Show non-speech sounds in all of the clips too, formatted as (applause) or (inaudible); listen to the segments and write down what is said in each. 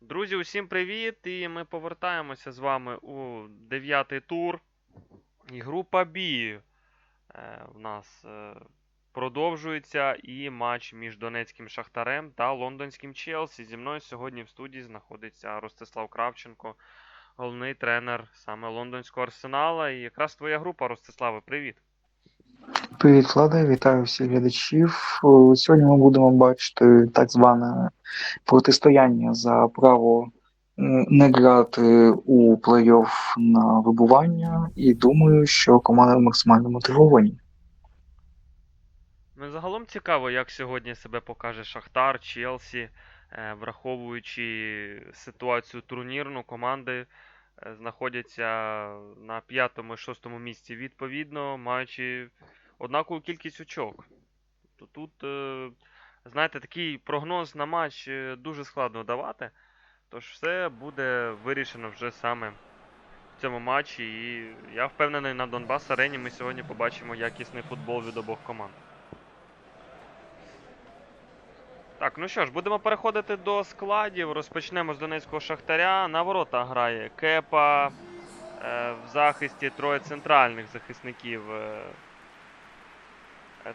Друзі, усім привіт! І ми повертаємося з вами у дев'ятий тур. І група B е, в нас е, продовжується. І матч між Донецьким Шахтарем та Лондонським Челсі. Зі мною сьогодні в студії знаходиться Ростислав Кравченко, головний тренер саме лондонського арсенала. І якраз твоя група, Ростиславе, привіт! Привіт, Влада, вітаю всіх глядачів. Сьогодні ми будемо бачити так зване протистояння за право не грати у плей-офф на вибування, і думаю, що команди максимально мотивовані. Ну, загалом цікаво, як сьогодні себе покаже Шахтар, Челсі, е, враховуючи ситуацію турнірну, команди е, знаходяться на п'ятому і шостому місці відповідно, маючи однакову кількість очок. То тут, е, знаєте, такий прогноз на матч е, дуже складно давати. Тож все буде вирішено вже саме в цьому матчі. І я впевнений, на Донбас Арені ми сьогодні побачимо якісний футбол від обох команд. Так, ну що ж, будемо переходити до складів. Розпочнемо з Донецького Шахтаря. На ворота грає Кепа. Е, в захисті троє центральних захисників. Е,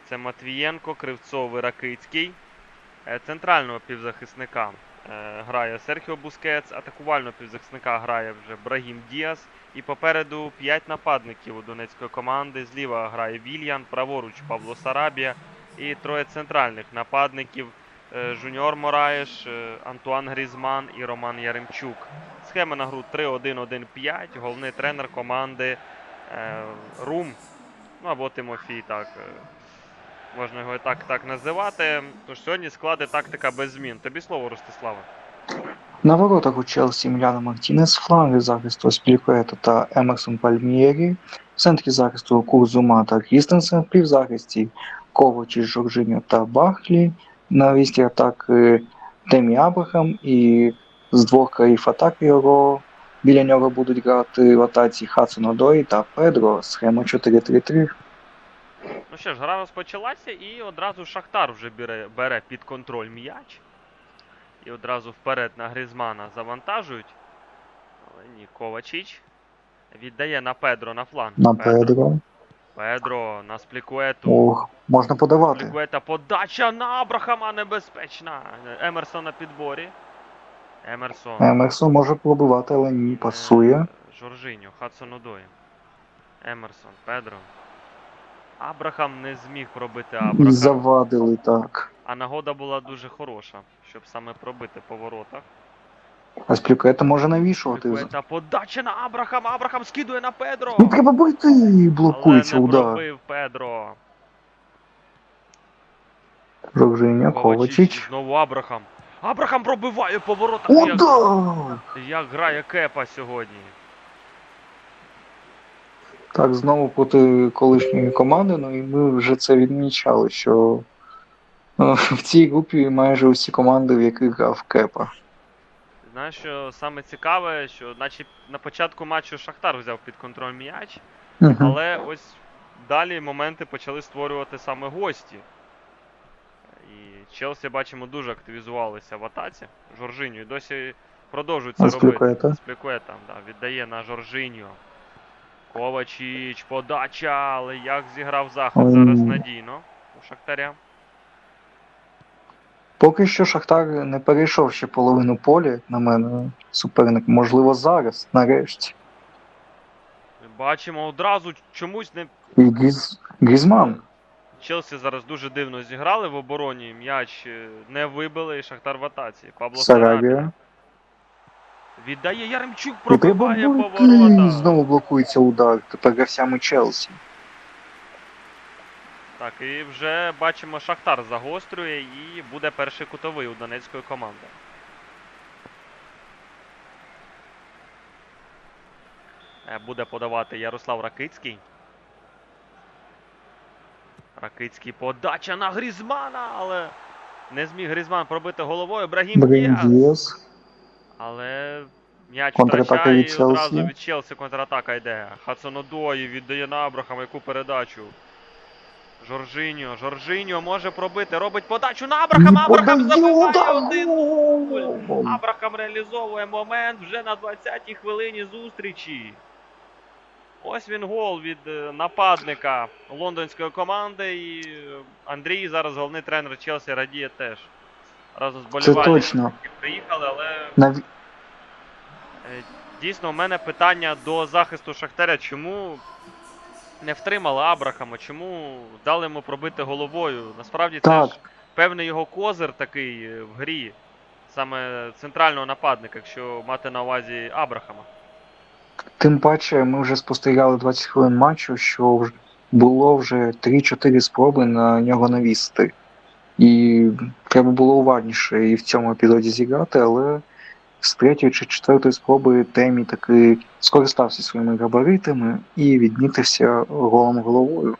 це Матвієнко, Кривцов і Ракицький. Е, центрального півзахисника е, грає Серхіо Бускетс, атакувального півзахисника грає вже Брагім Діас. І попереду 5 нападників у донецької команди. Зліва грає Вільян, праворуч Павло Сарабія і троє центральних нападників. Е, Жуніор Мораєш, е, Антуан Грізман і Роман Яремчук. Схема на гру 3-1-1-5. Головний тренер команди е, Рум. Ну або Тимофій, так. Можна його і так, так називати. Тож сьогодні склади тактика без змін. Тобі слово, Ростиславе. На воротах у Челсі Міляна Мартінес, фланги захисту Спількуета та Емерсон Пальмієрі, в центрі захисту Курзума та Крістенсен, півзахисті Ковачі, Жоржиньо та Бахлі, на вісті атаки Темі Абрахам і з двох країв атаки його біля нього будуть грати в атаці Хадсон Одой та Педро, схема 4-3-3. Ну що ж, гра розпочалася і одразу Шахтар вже бере, бере під контроль м'яч. І одразу вперед на Грізмана завантажують. Але ні, Ковачіч віддає на Педро на фланг. На Педро. Педро на Сплікуету. Ох, можна подавати. Сплікуета подача на Абрахама небезпечна. Емерсон на підборі. Емерсон. Емерсон може пробивати, але ні, пасує. Е, Жоржиньо, Хадсон Одой. Емерсон, Педро. Абрахам не зміг пробити Абрахам. завадили так. А нагода була дуже хороша, щоб саме пробити по воротах. А Сплюкета може навішувати. Сплікуета подача на Абрахама. Абрахам скидує на Педро. Ну треба бити, блокується Але не удар. пробив Педро. Жоржиня, Ковачич. Знову Абрахам. Абрахам пробиває по воротах. Удар! як грає Кепа сьогодні. Так, знову проти колишньої команди, ну і ми вже це відмічали, що е, (laughs) в цій групі майже усі команди, в яких грав Кепа. Знаєш, що саме цікаве, що наче на початку матчу Шахтар взяв під контроль м'яч, але ось далі моменти почали створювати саме гості. І Челсі, бачимо, дуже активізувалися в атаці. Жоржиню і досі продовжують це робити. Сплюкета? Сплікуета, да, віддає на Жоржиню. Ковачіч, подача, але як зіграв Ой. зараз надійно у Шахтаря. Поки що Шахтар не перейшов ще половину поля, як на мене, суперник. Можливо, зараз, нарешті. Бачимо одразу чомусь не І Гріз... Грізман. Челсі зараз дуже дивно зіграли в обороні. М'яч е, не вибили і Шахтар в атаці. Пабло Сарабія. Віддає Яремчук, пробиває по бити. Знову блокується удар. Тепер гравцями Челсі. Так, і вже бачимо, Шахтар загострює і буде перший кутовий у донецької команди. Е, Буде подавати Ярослав Ракицький. Ракицький подача на Грізмана, але не зміг Грізман пробити головою. Брагім Діас. Але м'яч втрачає і одразу від Челсі контратака йде. Хацанодої віддає на Абрахама яку передачу. Жоржиньо, Жоржиньо може пробити, робить подачу на Абрахама, Абрахам забиває один. гол! Абрахам реалізовує момент вже на 20-й хвилині зустрічі. Ось він гол від е, нападника лондонської команди. І е, Андрій зараз головний тренер Челсі радіє теж. Разом з болівальниками приїхали, але Нав... Е, Дійсно, у мене питання до захисту Шахтаря. Чому не втримали Абрахама? Чому дали йому пробити головою? Насправді це Так. ж певний його козир такий е, в грі, саме центрального нападника, якщо мати на увазі Абрахама. Тим паче, ми вже спостерігали 20 хвилин матчу, що було вже 3-4 спроби на нього навісти. І треба було уважніше і в цьому епізоді зіграти, але з третьої чи четвертої спроби Темі таки скористався своїми габаритами і відмітився голом головою.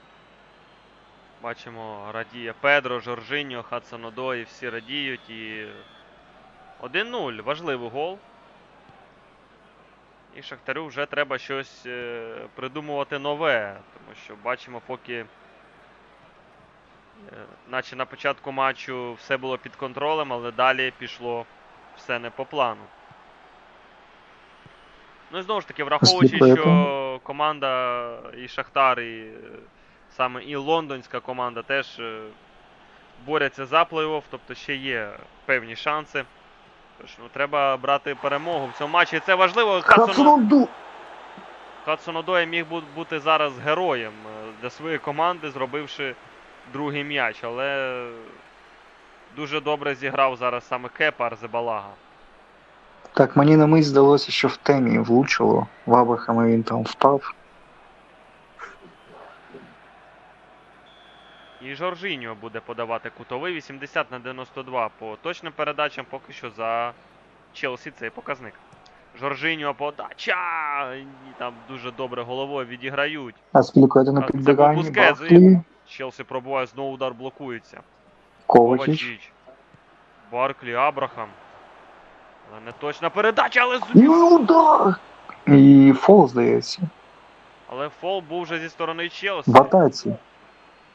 Бачимо, радіє Педро, Жоржиньо, Хадсонодої, всі радіють і 1-0. Важливий гол. І Шахтарю вже треба щось е, придумувати нове. Тому що бачимо, поки, е, наче на початку матчу все було під контролем, але далі пішло все не по плану. Ну і знову ж таки, враховуючи, що команда і Шахтар, і е, саме і лондонська команда теж е, борються за плей-офф, тобто ще є певні шанси. Тож ну, треба брати перемогу в цьому матчі. І це важливо. Хадсон, Хацуноду! Міг бути зараз героєм е, для своєї команди, зробивши другий м'яч, але дуже добре зіграв зараз саме Кепа Арзебалага. Так, мені на мить здалося, що в темі влучило. В Абрахама він там впав. І Жоржиньо буде подавати кутовий 80 на 92 по точним передачам поки що за Челсі цей показник. Жоржиньо подача! І там дуже добре головою відіграють. А спілкуєте на Бускетс, Челсі пробуває, знову удар блокується. Ковачич. Ковачіч. Барклі, Абрахам. Але не точна передача, але, з- І удар! І фол, здається. але фол був вже зі сторони Челсі. В атаці.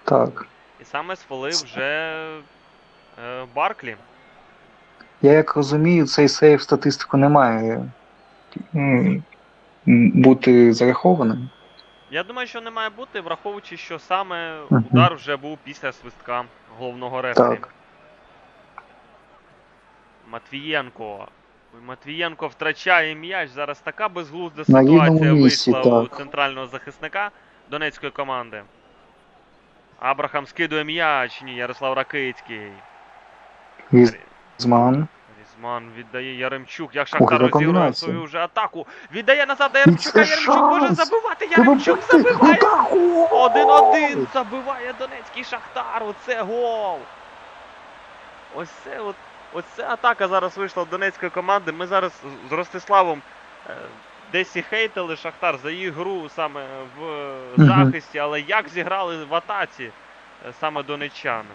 Так. І саме сфолив вже е, Барклі. Я як розумію, цей сейв в статистику не має м, м, бути зарахованим. Я думаю, що не має бути, враховуючи, що саме Мгм. удар вже був після свистка головного рефері. Так. Матвієнко. Ой, Матвієнко втрачає м'яч. Зараз така безглузда На рівному ситуація місці, вийшла у так. центрального захисника донецької команди. Абрахам скидує м'яч. Ні, Ярослав Ракицький. Різман. Різман віддає Яремчук. Як Шахтар яка розіграв свою вже атаку. Віддає назад до Яремчука. Яремчук може забивати. Яремчук забиває. Один-один забиває Донецький Шахтар. Оце гол. Ось це от. Ось ця атака зараз вийшла в донецької команди. Ми зараз з- Ростиславом е, десь і хейтили Шахтар за їх гру саме в захисті, але як зіграли в атаці е, саме донеччани.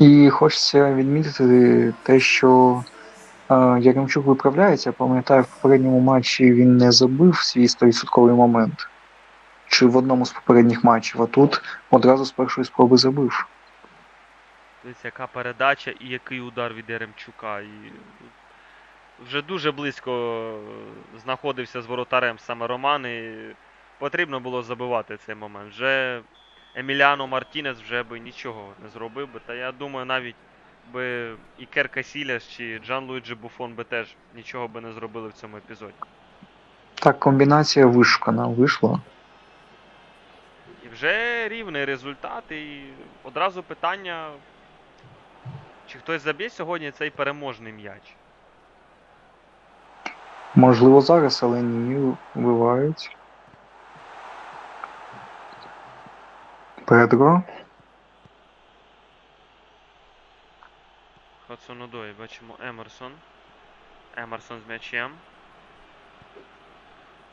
І хочеться відмітити те, що е, Яремчук виправляється. Пам'ятаю, в попередньому матчі він не забив свій 100% момент. Чи в одному з попередніх матчів, а тут одразу з першої спроби забив. Дивіться, яка передача і який удар від Яремчука. І вже дуже близько е, знаходився з воротарем саме Роман, і потрібно було забивати цей момент. Вже Еміліано Мартінес вже би нічого не зробив би. Та я думаю, навіть би Ікер Касіляс чи Джан Луїджі Буфон би теж нічого би не зробили в цьому епізоді. Так, комбінація вишукана вийшла. І вже рівний результат, і одразу питання, чи хтось заб'є сьогодні цей переможний м'яч. Можливо, зараз, але ні, вбивають. Педро. Хадсонодой, бачимо Емерсон. Емерсон з м'ячем.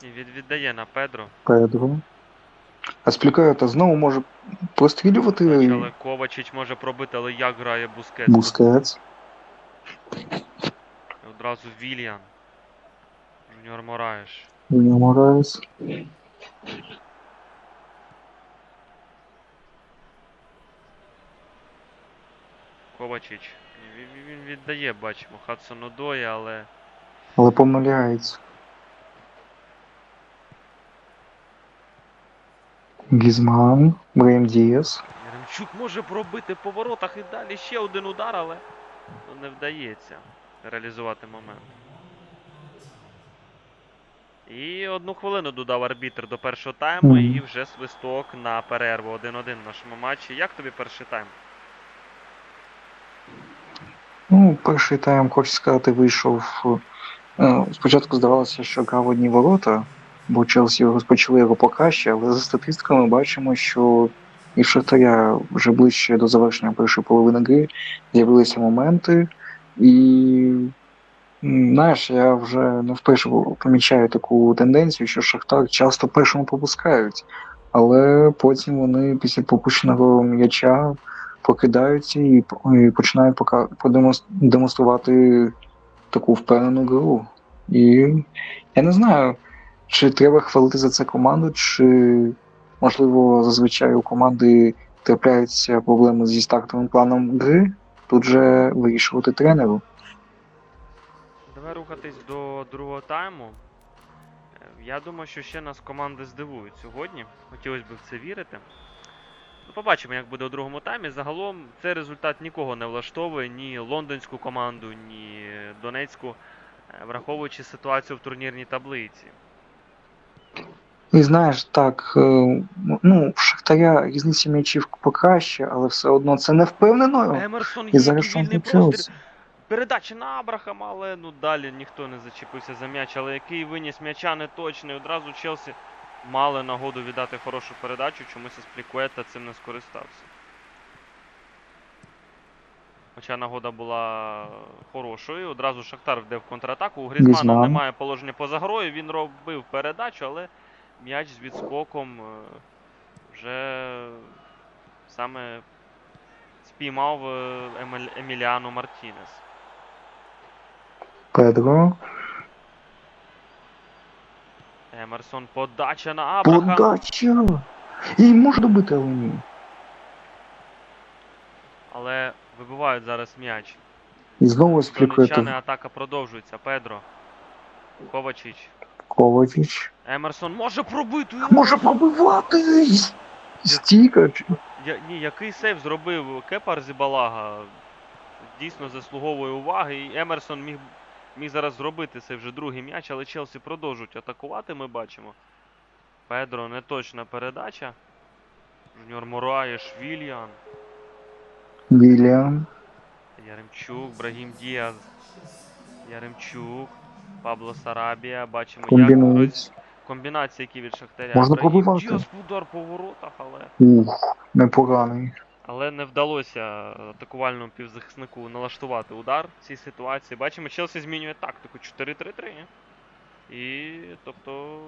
І від, віддає на Педро. Педро. А Сплікаєта знову може прострілювати Але Ковачич може пробити, але як грає Бускетс? Бускетс. І Одразу Вільян. Жуніор Мораєш. Юніор Мораєс. Ковачич. Він, віддає, бачимо, Хадсону Дої, але. Але помиляється. Гізман, Брейм Діас. Яремчук може пробити по воротах і далі ще один удар, але ну, не вдається реалізувати момент. І одну хвилину додав арбітр до першого тайму, Мгм. і вже свисток на перерву 1-1 в нашому матчі. Як тобі перший тайм? Ну, перший тайм, хочу сказати, вийшов. е, Спочатку здавалося, що грав одні ворота, бо Челсі розпочали його покраще, але за статистиками бачимо, що і в Шахтаря вже ближче до завершення першої половини гри з'явилися моменти. І знаєш, я вже не вперше помічаю таку тенденцію, що Шахтар часто першому пропускають, але потім вони після пропущеного м'яча покидаються і, починають пока демонструвати таку впевнену гру. І я не знаю, чи треба хвалити за це команду, чи можливо зазвичай у команди трапляються проблеми зі стартовим планом гри. Тут же вирішувати тренеру. Давай рухатись до другого тайму. Е, Я думаю, що ще нас команди здивують сьогодні. Хотілося б в це вірити. Побачимо, як буде у другому таймі. Загалом цей результат нікого не влаштовує, ні лондонську команду, ні Донецьку, е, враховуючи ситуацію в турнірній таблиці. І знаєш, так, е, ну, в Шахтаря різниця м'ячів покраще, але все одно це не впевнено. Емерсон І є зараз вільний простір. Передача на Абрахама, але ну далі ніхто не зачепився за м'яч. Але який виніс м'яча не точний. Одразу Челсі мали нагоду віддати хорошу передачу, чомусь Сплікуета цим не скористався. Хоча нагода була хорошою. Одразу Шахтар вде в контратаку. У Грізмана немає положення поза грою. Він робив передачу, але м'яч з відскоком е, вже саме спіймав е, Еміліано Мартінес. Педро. Емерсон подача на Абраха. Подача! І може добити, але ні. Але вибивають зараз м'яч. І знову Донеччани сплікує атака продовжується. Педро. Ковачич. Ковачич. Емерсон може пробити. Може пробивати! Стіка. Я, ні, який сейв зробив Кепар Зібалага. Дійсно заслуговує уваги. І Емерсон міг, міг зараз зробити цей вже другий м'яч, але Челсі продовжують атакувати, ми бачимо. Педро неточна передача. Жуніор Мураєш, Вільян. Вільям. Яремчук, Брагім Діаз. Яремчук. Пабло Сарабія. Бачимо, як комбінації, які від Шахтаря. Можна Брагім пробивати. Діаз удар по воротах, але. Ух, непоганий. Але не вдалося атакувальному півзахиснику налаштувати удар в цій ситуації. Бачимо, Челсі змінює тактику 4-3-3. І тобто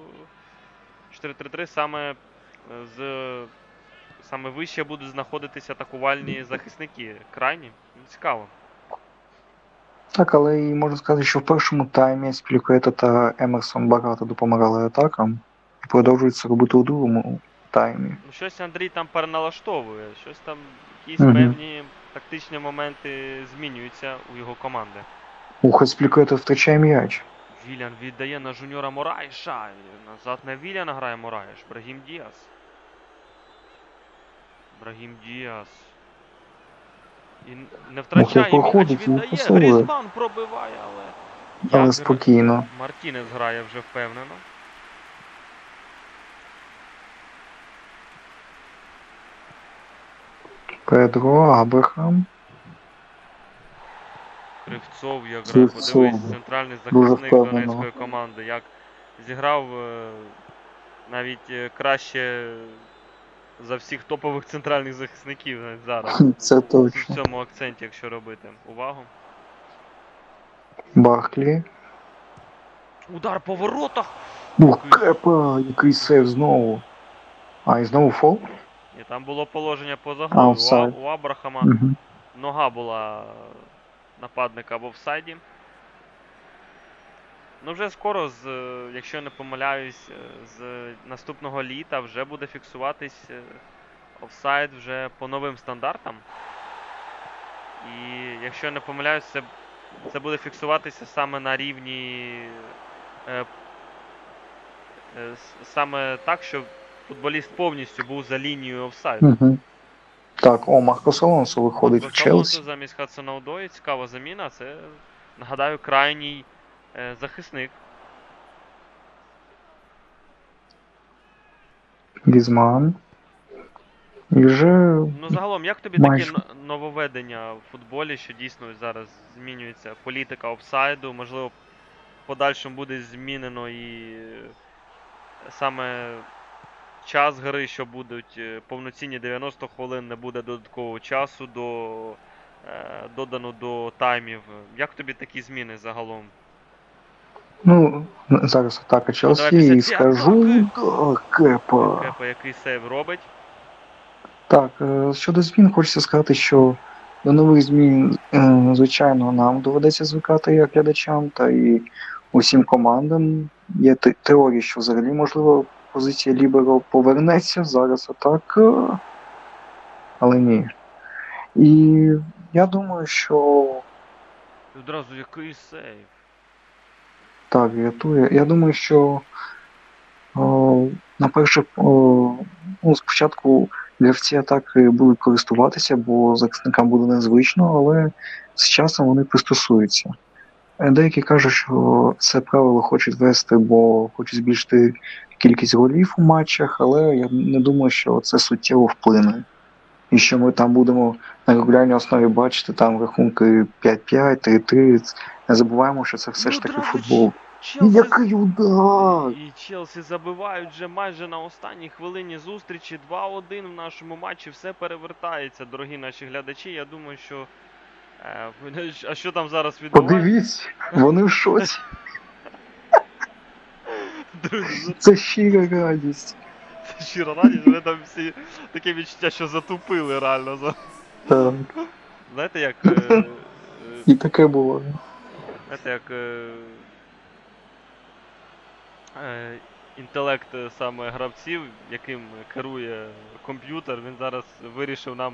4-3-3 саме е, з саме вище будуть знаходитися атакувальні захисники. Крайні. Ну, Цікаво. Так, але і можна сказати, що в першому таймі Сплікуета та Емерсон багато допомагали атакам і продовжують це робити у другому таймі. Ну, щось Андрій там переналаштовує, щось там, якісь Мгм. певні тактичні моменти змінюються у його команди. Ух, Сплікуета втрачає м'яч. Вілян віддає на жуніора Мораєша. І Назад на Віляна грає Мораєш. Брагім Діас. Брагім Діас. І не втрачає м'яч, віддає. Грізман пробиває, але. Але Як спокійно. Мартінес грає вже впевнено. Педро, Абрахам. Кривцов як грає, Кривцов. подивись, центральний захисник впевнено. донецької команди. Як зіграв е, навіть е, краще за всіх топових центральних захисників навіть зараз. Це В точно. цьому акценті, якщо робити увагу. Барклі. Удар по воротах! Ух, Кепа, який сейв знову. А, і знову фол? І там було положення поза А, грою. У, у Абрахама Угу. нога була нападника в офсайді. Ну, вже скоро, з, якщо не помиляюсь, е, з наступного літа вже буде фіксуватись е, офсайд вже по новим стандартам. І якщо не помиляюсь, це, це буде фіксуватися саме на рівні. Е, е, саме так, що футболіст повністю був за лінією офсайду. Угу. Так, о, Маркос Алонсо виходить в Челсі. Замість Хадсона Одої, цікава заміна. Це, нагадаю, крайній е, захисник. Гізман. І вже Ну, загалом, як тобі Майже. такі но- нововведення в футболі, що дійсно зараз змінюється політика офсайду, можливо, в подальшому буде змінено і е, саме час гри, що будуть е, повноцінні 90 хвилин, не буде додаткового часу до, е, додано до таймів. Як тобі такі зміни загалом? Ну, зараз атака Челсі давай після і скажу Кепа. Кепа який сейв робить? Так, е, щодо змін, хочеться сказати, що до нових змін, звичайно, нам доведеться звикати як глядачам, та і усім командам. Є те- теорія, що взагалі, можливо, позиція Ліберо повернеться зараз атака. Але ні. І я думаю, що Одразу який сейв? Так, рятує. Я думаю, що о, на перше, о, ну, спочатку гравці атаки будуть користуватися, бо захисникам буде незвично, але з часом вони пристосуються. Е, Деякі кажуть, що це правило хочуть вести, бо хочуть збільшити кількість голів у матчах, але я не думаю, що це суттєво вплине. І що ми там будемо на регулярній основі бачити там рахунки 5-5, 3-3. Не забуваємо, що це все Ну, ж таки футбол. Челсі Який удар! І Челсі забивають вже майже на останній хвилині зустрічі. 2-1 в нашому матчі. Все перевертається, дорогі наші глядачі. Я думаю, що. Е, а що там зараз відбувається? Подивіться, вони в шоці. Друзі, Це щира радість. це щиро радість, вони там всі таке відчуття, що затупили реально. За- Так. Знаєте, як. Е, е, І таке було. Знаєте, як е, е, інтелект е, саме гравців, яким керує комп'ютер, він зараз вирішив нам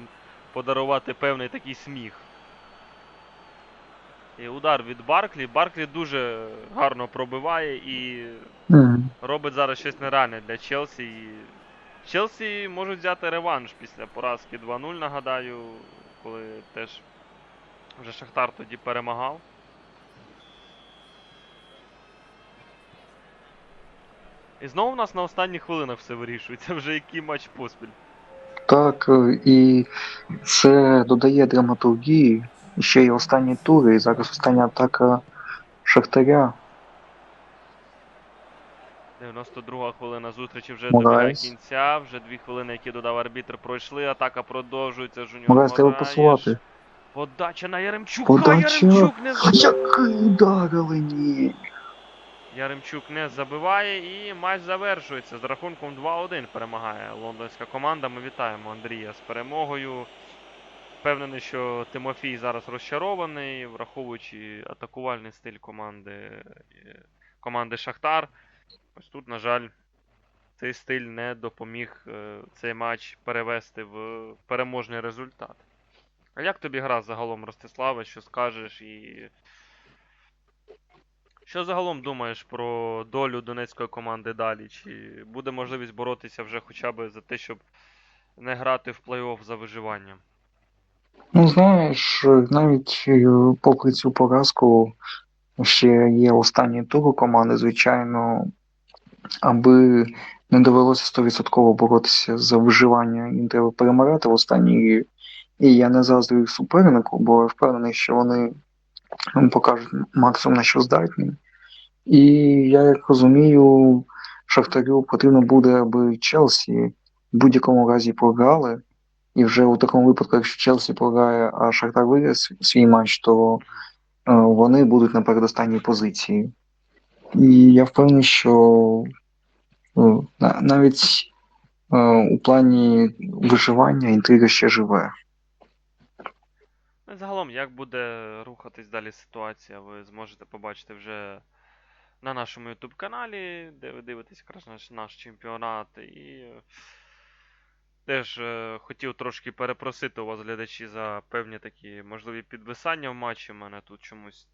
подарувати певний такий сміх. І удар від Барклі. Барклі дуже гарно пробиває і робить зараз щось нереальне для Челсі. І Челсі можуть взяти реванш після поразки 2-0, нагадаю, коли теж вже Шахтар тоді перемагав. І знову в нас на останніх хвилинах все вирішується, вже який матч поспіль. Так, і це додає драматургії. Ще й останні тури, і зараз остання атака Шахтаря. 92 хвилина зустрічі вже добігає кінця, вже дві хвилини, які додав арбітр, пройшли. Атака продовжується. Жуніор Морайс треба посувати. Подача на Яремчука. Подача. Яремчук не забиває. Який удар, ні. Яремчук не забиває і матч завершується. З рахунком 2-1 перемагає лондонська команда. Ми вітаємо Андрія з перемогою. Впевнений, що Тимофій зараз розчарований, враховуючи атакувальний стиль команди, е, команди Шахтар. Ось тут, на жаль, цей стиль не допоміг е, цей матч перевести в переможний результат. А як тобі гра загалом, Ростиславе? Що скажеш і. Що загалом думаєш про долю донецької команди далі? Чи буде можливість боротися вже хоча б за те, щоб не грати в плей-офф за виживання? Ну, знаєш, навіть е, попри цю поразку ще є останній тур у команди, звичайно, аби не довелося 100% боротися за виживання, їм треба перемирати в останній. І я не заздрю їх супернику, бо я впевнений, що вони покажуть максимум на що здатні. І я як розумію, Шахтарю потрібно буде, аби Челсі в будь-якому разі програли. І вже у такому випадку, якщо Челсі програє, а Шахтар виграє свій матч, то е, вони будуть на передостанній позиції. І я впевнений, що е, навіть е, у плані виживання інтрига ще живе. Загалом, як буде рухатись далі ситуація, ви зможете побачити вже на нашому YouTube каналі, де ви дивитесь якраз наш, наш чемпіонат. І Теж е, хотів трошки перепросити у вас, глядачі, за певні такі можливі підвисання в матчі. У мене тут чомусь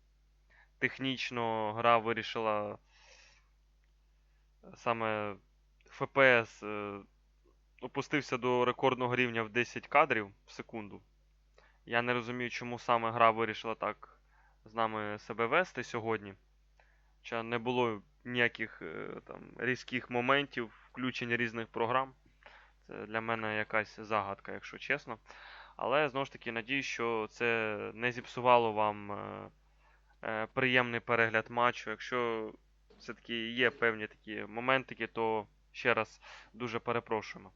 технічно гра вирішила саме FPS е, опустився до рекордного рівня в 10 кадрів в секунду. Я не розумію, чому саме гра вирішила так з нами себе вести сьогодні. Хоча не було ніяких е, там різких моментів, включення різних програм. Для мене якась загадка, якщо чесно. Але знову ж таки, надію, що це не зіпсувало вам е, е, приємний перегляд матчу. Якщо все-таки є певні такі моментики, то ще раз дуже перепрошуємо.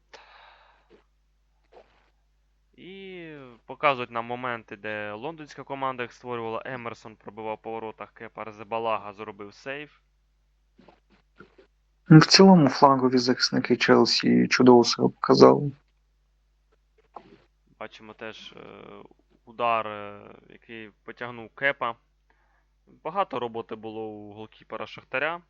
І показують нам моменти, де лондонська команда їх створювала. Емерсон пробивав по воротах, Кепа Арзебалага зробив сейф. Ну, В цілому флангові захисники Челсі чудово себе показали. Бачимо теж е, удар, е, який потягнув Кепа. Багато роботи було у голкіпера Шахтаря.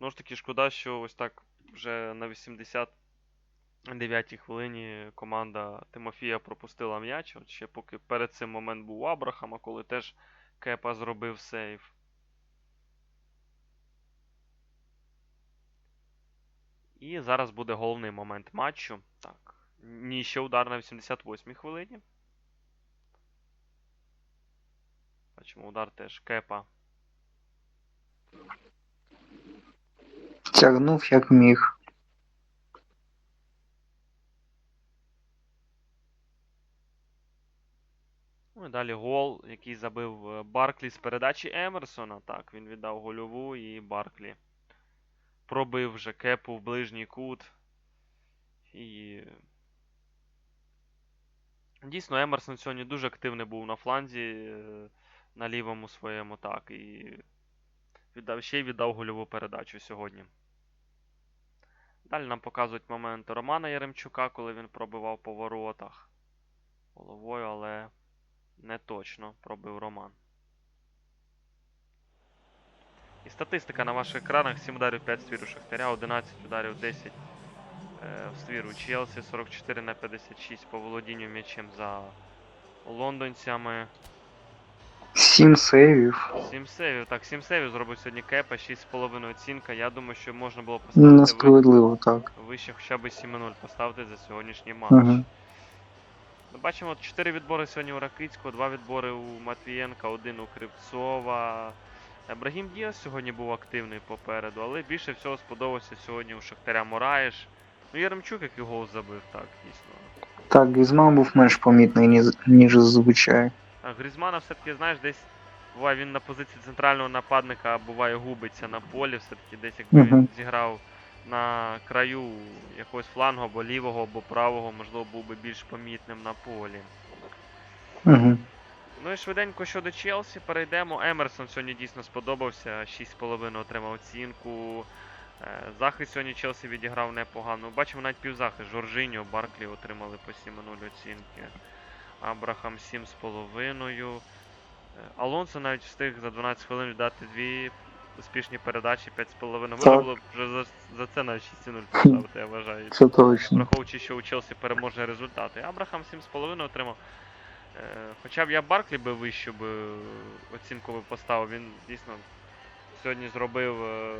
Ну ж таки, шкода, що ось так вже на 89-й хвилині команда Тимофія пропустила м'яч. От ще поки перед цим момент був у Абрахама, коли теж Кепа зробив сейв. І зараз буде головний момент матчу. Так. Ні, ще удар на 88-й хвилині. Бачимо, удар теж Кепа. Тягнув як міг. Ну і далі гол, який забив е, Барклі з передачі Емерсона. Так, він віддав гольову і Барклі пробив вже кепу в ближній кут. І. Дійсно, Емерсон сьогодні дуже активний був на фланзі е, на лівому своєму, так. І віддав, ще й віддав гольову передачу сьогодні. Далі нам показують момент Романа Яремчука, коли він пробивав по воротах головою, але не точно пробив Роман. І статистика на ваших екранах: 7 ударів 5 в ствіру Шахтаря, 11 ударів 10 е, в ствіру Челсі, 44 на 56 по володінню м'ячем за лондонцями. Сім сейвів. 7 сейвів. Так, 7 сейвів зробив сьогодні Кепа, 6,5 оцінка. Я думаю, що можна було поставити ви- Несправедливо так. вище хоча б 7-0 поставити за сьогоднішній матч. Мгм. Ми бачимо 4 відбори сьогодні у Ракицького, 2 відбори у Матвієнка, 1 у Кривцова. Брагім Діас сьогодні був активний попереду, але більше всього сподобався сьогодні у Шахтаря Мораєш. Ну, Яремчук, який гол забив, так, дійсно. Так, Грізман був менш помітний, ніж, ніж зазвичай. А Грізмана все-таки, знаєш, десь буває він на позиції центрального нападника, а буває губиться на полі, все-таки десь якби він Мгм. зіграв на краю якогось флангу або лівого, або правого, можливо, був би більш помітним на полі. Угу. Ну і швиденько щодо Челсі перейдемо. Емерсон сьогодні дійсно сподобався. 6,5 отримав оцінку. Е, Захист сьогодні Челсі відіграв непогано. Бачимо навіть півзахист. Жоржиньо, Барклі отримали по 7,0 оцінки. Абрахам 7,5. Е, Алонсо навіть встиг за 12 хвилин віддати дві успішні передачі 5,5. Можна було б вже за, за це навіть 6,0 поставити, я вважаю. Це точно. Враховуючи, що у Челсі переможні результати. Абрахам 7,5 отримав. Е, Хоча б я Барклі би вищу би е, оцінку би поставив. Він дійсно сьогодні зробив е,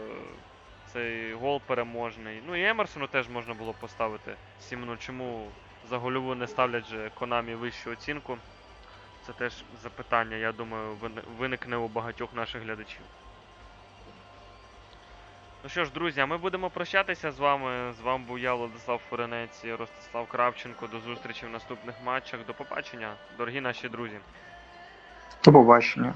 цей гол переможний. Ну і Емерсону теж можна було поставити 7-0. Чому за гольову не ставлять же Конамі вищу оцінку? Це теж запитання, я думаю, виникне у багатьох наших глядачів. Ну що ж, друзі, а ми будемо прощатися з вами. З вами був я, Владислав Фуренець і Ростислав Кравченко. До зустрічі в наступних матчах. До побачення, дорогі наші друзі. До побачення.